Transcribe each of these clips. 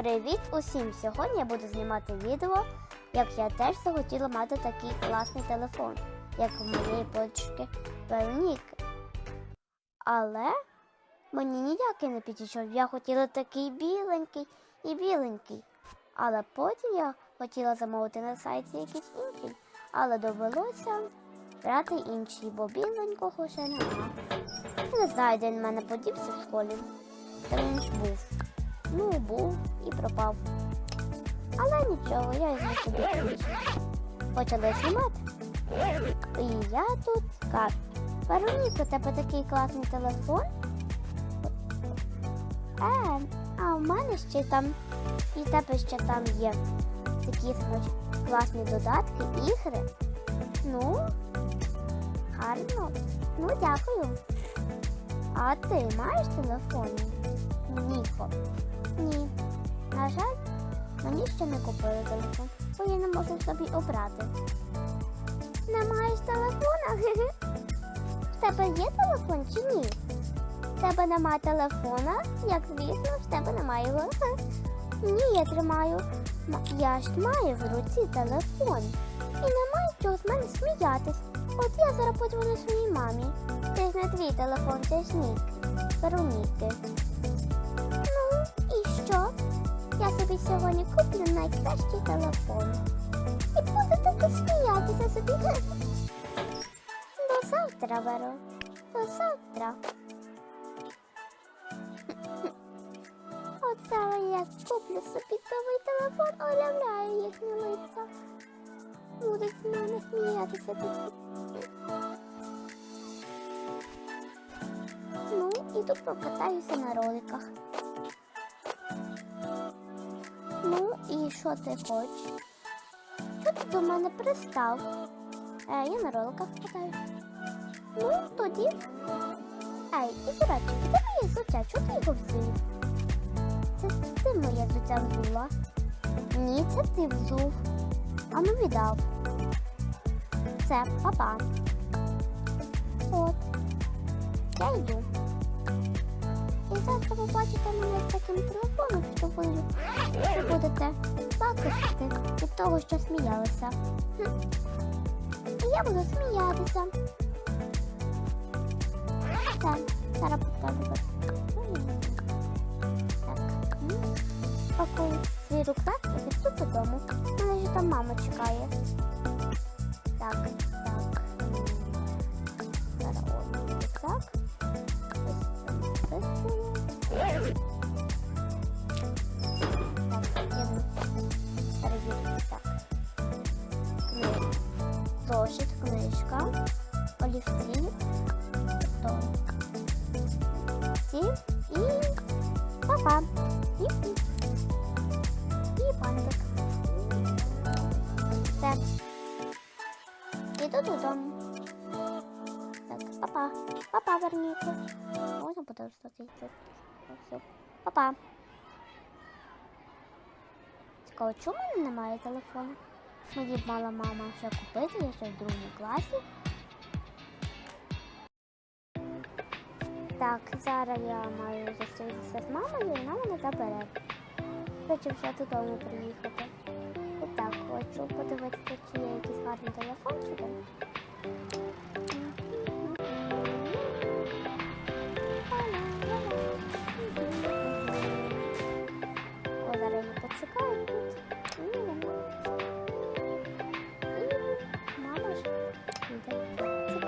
Привіт усім! Сьогодні я буду знімати відео, як я теж захотіла мати такий класний телефон, як у моєї подруги Вероніки. Але мені ніякий не підійшов. Я хотіла такий біленький і біленький. Але потім я хотіла замовити на сайті якийсь інший. Але довелося брати інший, бо біленького ще нема. Не знаю, де він мене подівся в школі. Та він був. Ну, був і пропав. Але нічого, я його собі. Почали знімати. І я тут кажу. Вероніка, тебе такий класний телефон. Е, а у мене ще там, і в тебе ще там є такі класні додатки, ігри. Ну, гарно. Ну, дякую. А ти маєш телефон? Ніко. Ні. На жаль, мені ще не купили телефон, бо я не можу собі обрати. Не маєш телефона? В тебе є телефон чи ні? В тебе немає телефона, як звісно, в тебе немає його. Ні, я тримаю. Я ж маю в руці телефон. І немає чого з мене сміятись. От я зараз подзвоню своїй мамі. Це ж не твій телефон, це ж Нік. Вероніки. Ну, і що? Я собі сьогодні куплю найкращий телефон. І буду таки сміятися собі. До завтра, Веро. До завтра. От я куплю собі новий телефон, уявляю їхні лиця. Будуть з мене сміятися такі. Ну, іду прокатаюся на роликах. Ну, і що ти хочеш? Що ти до мене пристав? Е, я на роликах катаюсь. Ну, тоді. Ей, і дурачок, де моє взуття? Чого ти його взув? Це ти моє взуття взула. Ні, це ти взув. А ну віддав. Все, папа. От. Я йду. Завтра побачите мене з таким телефоном, що що будете плакати від того, що сміялися. І я буду сміятися. Все, зараз покажу. Так. Пакую свій рюкзак і піду додому. Мене ж там мама чекає. Так, так. То. Ці і папа. І, і пандик. Все. Іду додому. Так, папа. Папа, верніться. Можна буде стати це. Все. Папа. Цікаво, чому в мене немає телефону? Мені б мала мама все купити, я ще в другому класі. Так, зараз я маю зустрітися з мамою і вона мене забере. Хочу вже додому приїхати. І так, хочу подивитися, чи є якийсь гарний телефончик.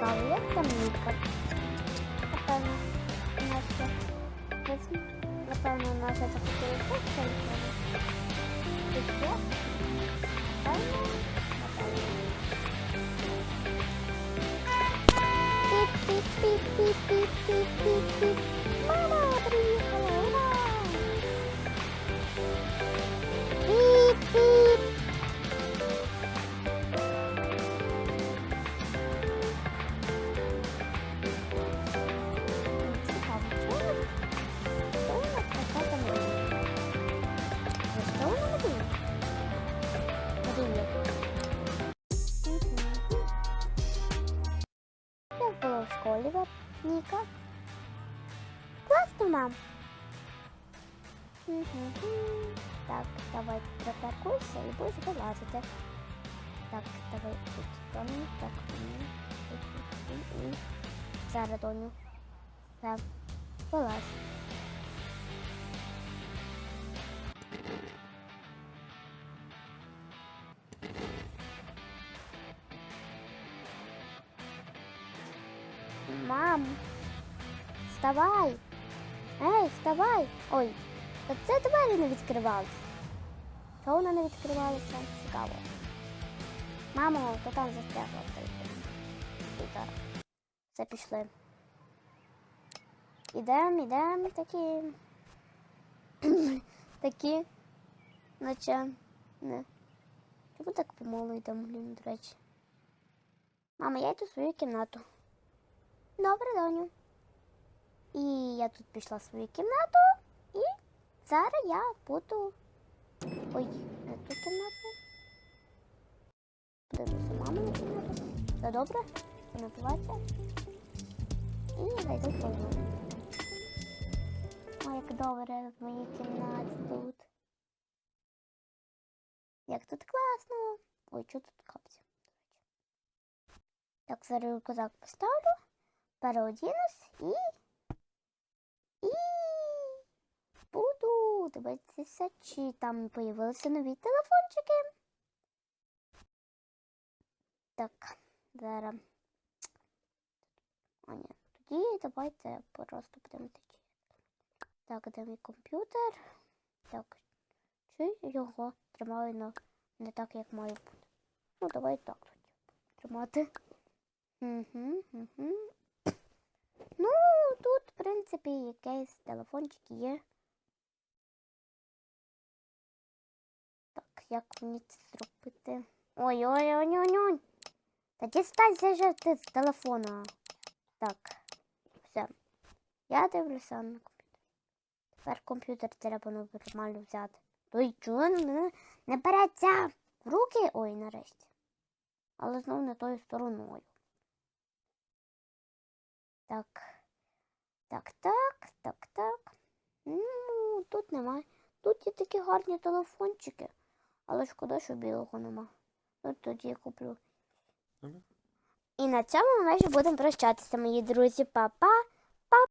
Цікаво, як там Ніка? Напевно, наша десь, напевно, наша захотіла фотка. І що? Напевно, напевно. Піп-піп-піп-піп-піп-піп-піп. було в школі, Вер- Ніка? Класно, мам. Мгм. Так, давай припаркуйся і будеш вилазити. Так, давай тут доню, так, ні, тут, тут, і, і. Зараз доню. Так, вилазь. Мам, вставай! Ей, вставай! Ой, та це двері не відкривалися. Чого вона не відкривалася? Цікаво. Мамо, то там застрягла зараз. Все пішли. Ідем, ідем, такі. такі. Наче. Не. Чому так помалу йдемо, блін, до речі? Мама, я йду в свою кімнату. Добре, доню. І я тут пішла в свою кімнату, і зараз я буду. Ой, не ту кімнату. Подивлюся мамину кімнату. Все добре? Напивається. І зайду в твою. Ой, як добре в моїй кімнаті тут. Як тут класно. Ой, що тут капці? Так, зараз козак поставлю, переодінусь і. І буду дивитися, чи там появилися нові телефончики. Так, зараз. А, ні, тоді давайте просто будемо течі. Так, де мій комп'ютер? Так, чи його тримаю на не так, як має бути. Ну, давай так тримати. Угу, угу. Ну, тут, в принципі, якийсь телефончик є. Так, як мені це зробити? Ой-ой-ой-ой-ой. Та дістанься же ти з телефона. Так, все. Я дивлюся на комп'ютер. Тепер комп'ютер треба нормально взяти. Той чого не, не береться в руки? Ой, нарешті. Але знову не тою стороною. Так. Так, так, так, так. Ну, тут немає. Тут є такі гарні телефончики. Але шкода, що білого нема. От тоді я куплю. І на цьому ми вже будемо прощатися, мої друзі. Па-па.